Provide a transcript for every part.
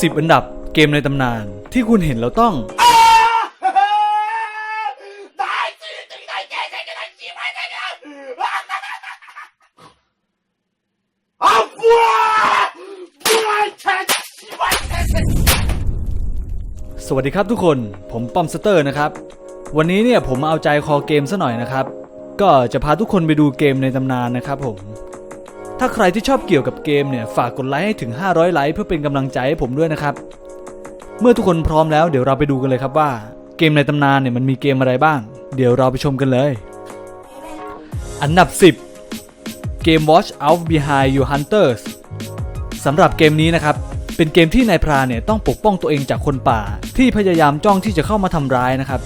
10 อันดับเกมในตำนาน ที่คุณเห็นแล้วต้อง สวัสดีครับทุกคน ผมปอมสเตอร์นะครับ วันนี้เนี่ยผมมาเอาใจคอเกมซะหน่อยนะครับ ก็จะพาทุกคนไปดูเกมในตำนานนะครับผม ถ้าใครที่ชอบเกี่ยวกับเกมเนี่ยฝากกดไลค์ให้ถึง 500 ไลค์เพื่อเป็นกำลังใจให้ผมด้วยนะครับ เมื่อทุกคนพร้อมแล้วเดี๋ยวเราไปดูกันเลยครับว่า เกมในตำนานเนี่ยมันมีเกมอะไรบ้าง เดี๋ยวเราไปชมกันเลย อันดับ 10 เกม Watch Out Behind Your Hunters สำหรับเกมนี้นะครับเป็นเกมที่นายพรานเนี่ยต้องปกป้องตัวเองจากคนป่า ที่พยายามจ้องที่จะเข้ามาทำร้ายนะครับ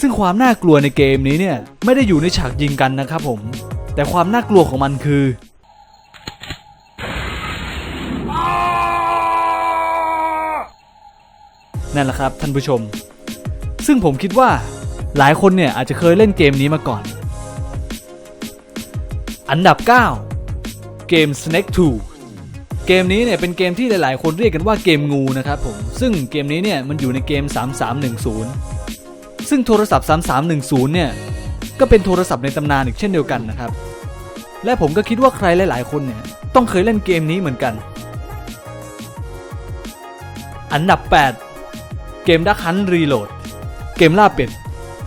ซึ่งความน่ากลัวในเกมนี้เนี่ยไม่ได้อยู่ในฉากยิงกันนะครับผม แต่ความน่ากลัวของมันคือ นั่นแหละครับท่านผู้ชม ซึ่งผมคิดว่าหลายคนเนี่ยอาจจะเคยเล่นเกมนี้มาก่อน อันดับ 9 เกม Snake 2 เกมนี้เนี่ยเป็นเกมที่หลาย ๆ คนเรียกกันว่าเกมงูนะครับผม ซึ่งเกมนี้เนี่ยมันอยู่ในเกม 3310 ซึ่งโทรศัพท์ 3310 เนี่ยก็เป็นโทรศัพท์ในตำนานอีกเช่นเดียวกันนะครับ และผมก็คิดว่าใครหลาย ๆ คนเนี่ยต้องเคยเล่นเกมนี้เหมือนกัน อันดับ 8 กมดักฮันรีโหลดเกมล่าเป็ด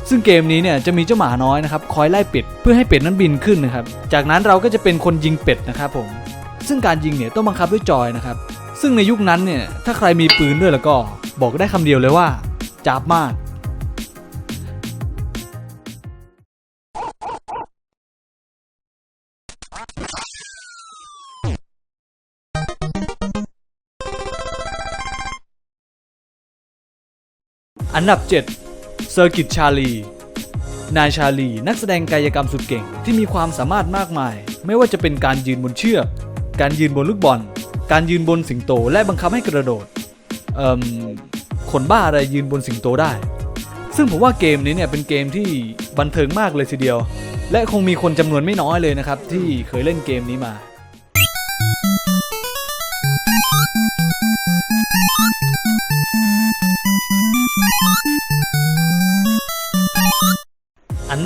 ซึ่งเกมนี้เนี่ยจะมีเจ้าหมาน้อยนะครับคอยไล่เป็ดเพื่อให้เป็ดนั้นบินขึ้นนะครับ จากนั้นเราก็จะเป็นคนยิงเป็ดนะครับผม ซึ่งการยิงเนี่ยต้องบังคับด้วยจอยนะครับ ซึ่งในยุคนั้นเนี่ยถ้าใครมีปืนด้วยแล้วก็บอกได้คำเดียวเลยว่าจับมาก อันดับ 7 เซอร์กิตชาลี นายชาลี นักแสดงกายกรรมสุดเก่งที่มีความสามารถมากมาย ไม่ว่าจะเป็นการยืนบนเชือก การยืนบนลูกบอล การยืนบนสิงโตและบังคับให้กระโดด เอ่มคนบ้าอะไรยืนบนสิงโตได้ ซึ่งผมว่าเกมนี้เนี่ยเป็นเกมที่บันเทิงมากเลยทีเดียว และคงมีคนจำนวนไม่น้อยเลยนะครับ ที่เคยเล่นเกมนี้มา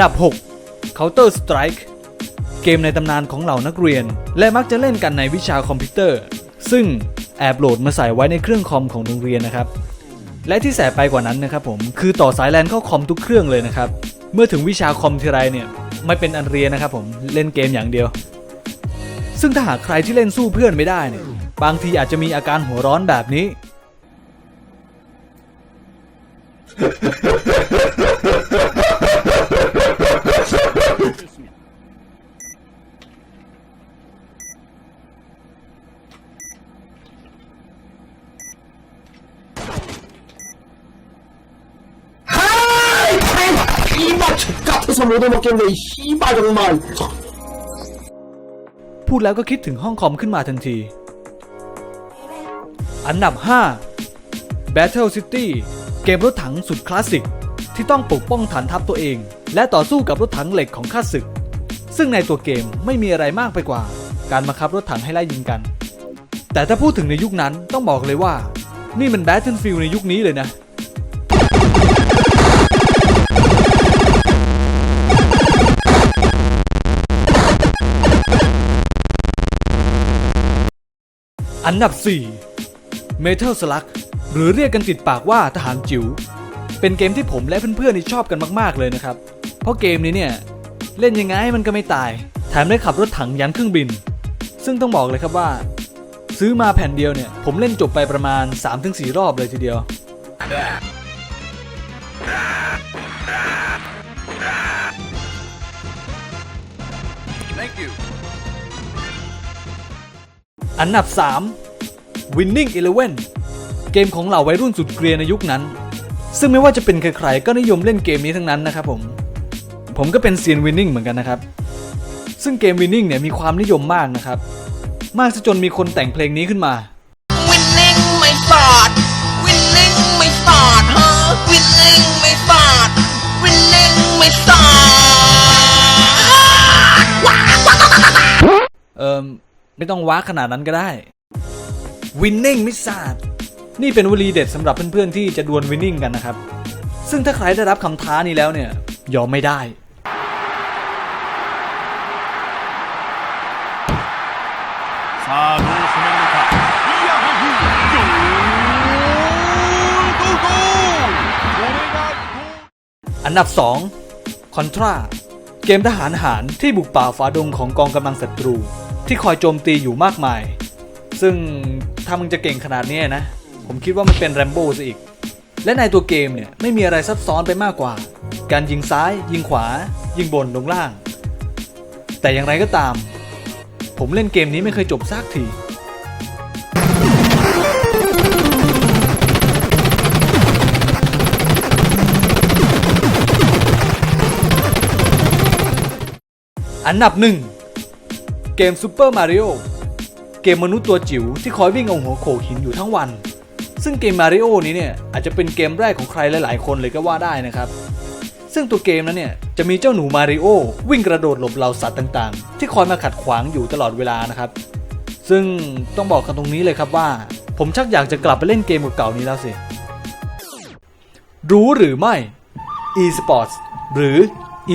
ดับ 6 Counter Strike เกมในตำนานของเหล่านักเรียน และมักจะเล่นกันในวิชาคอมพิวเตอร์ ซึ่งแอบโหลดมาใส่ไว้ในเครื่องคอมของโรงเรียนนะครับ และที่แสบไปกว่านั้นนะครับผมคือต่อสายแลนเข้าคอมทุกเครื่องเลยนะครับ เมื่อถึงวิชาคอมทีไรเนี่ยไม่เป็นอันเรียนนะครับผมเล่นเกมอย่างเดียว ซึ่งถ้าหากใครที่เล่นสู้เพื่อนไม่ได้เนี่ยบางทีอาจจะมีอาการหัวร้อนแบบนี้ 같아서 못 얻어먹겠네 이 씨발 정말 พูดแล้วก็คิดถึงห้องคอมขึ้นมาทันที อันดับ 5 Battle City เกมรถถังสุดคลาสสิก ที่ต้องปกป้องฐานทัพตัวเอง และต่อสู้กับรถถังเหล็กของข้าศึก ซึ่งในตัวเกมไม่มีอะไรมากไปกว่า การบังคับรถถังให้ไล่ยิงกัน แต่ถ้าพูดถึงในยุคนั้นต้องบอกเลยว่า นี่มัน Battlefield ในยุคนี้เลยนะ อันดับ 4 Metal Slug หรือเรียกกันติดปากว่าทหารจิ๋ว เป็นเกมที่ผมและเพื่อนๆนี่ชอบกันมากๆเลยนะครับ เพราะเกมนี้เนี่ย เล่นยังไงมันก็ไม่ตาย แถมได้ขับรถถังยันเครื่องบิน ซึ่งต้องบอกเลยครับว่า ซื้อมาแผ่นเดียวเนี่ย ผมเล่นจบไปประมาณ 3-4 รอบเลยทีเดียว อันดับ 3 Winning Eleven เกมของเหล่าวัยรุ่นสุดเกรียนในยุคนั้น ซึ่งไม่ว่าจะเป็นใครๆก็นิยมเล่นเกมนี้ทั้งนั้นนะครับผม ผมก็เป็นเซียน Winning เหมือนกันนะครับ ซึ่งเกม Winning เนี่ยมีความนิยมมากนะครับ มากซะจนมีคนแต่งเพลงนี้ขึ้นมา Winning ไม่ฟาด Winning ไม่ฟาดฮะ Winning ไม่ฟาด Winning ไม่ฟาดเอิมไม่ต้องว้าขนาดนั้นก็ได้ winning missile นี่เป็นวลีเด็ดสำหรับเพื่อนๆที่จะดวลวินนิ่งกันนะครับ ซึ่งถ้าใครได้รับคำท้านี้แล้วเนี่ย ยอมไม่ได้อันดับ 2 คอนทรา เกมทหารหารที่บุกป่าฝาดงของกองกำลังศัตรู ที่คอยโจมตีอยู่มากมาย ซึ่ง ถ้ามึงจะเก่งขนาดนี้นะ ผมคิดว่ามันเป็นแรมโบ้ซะอีก และในตัวเกมเนี่ยไม่มีอะไรซับซ้อนไปมากกว่า การยิงซ้าย ยิงขวา ยิงบนลงล่าง แต่อย่างไรก็ตาม ผมเล่นเกมนี้ไม่เคยจบสักทีอันดับหนึ่งเกม Super Mario เกมมนุษย์ตัวจิ๋วที่คอยวิ่งเอาหัวโขกหินอยู่ทั้งวัน ซึ่งเกม Mario นี้เนี่ยอาจจะเป็นเกมแรกของใครหลายๆ คนเลยก็ว่าได้นะครับ ซึ่งตัวเกมนั้นเนี่ยจะมีเจ้าหนูมาริโอวิ่งกระโดดหลบเหล่าสัตว์ต่างๆ ที่คอยมาขัดขวางอยู่ตลอดเวลานะครับ ซึ่งต้องบอกกันตรงนี้เลยครับว่า ผมชักอยากจะกลับไปเล่นเกมเก่าๆนี้แล้วสิ รู้หรือไม่ e-sports หรือ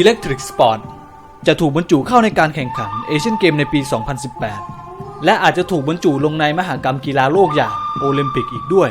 electric sport จะถูกบรรจุเข้าในการแข่งขันเอเชียนเกมในปี 2018 และอาจจะถูกบรรจุลงในมหากรรมกีฬาโลกอย่างโอลิมปิกอีกด้วย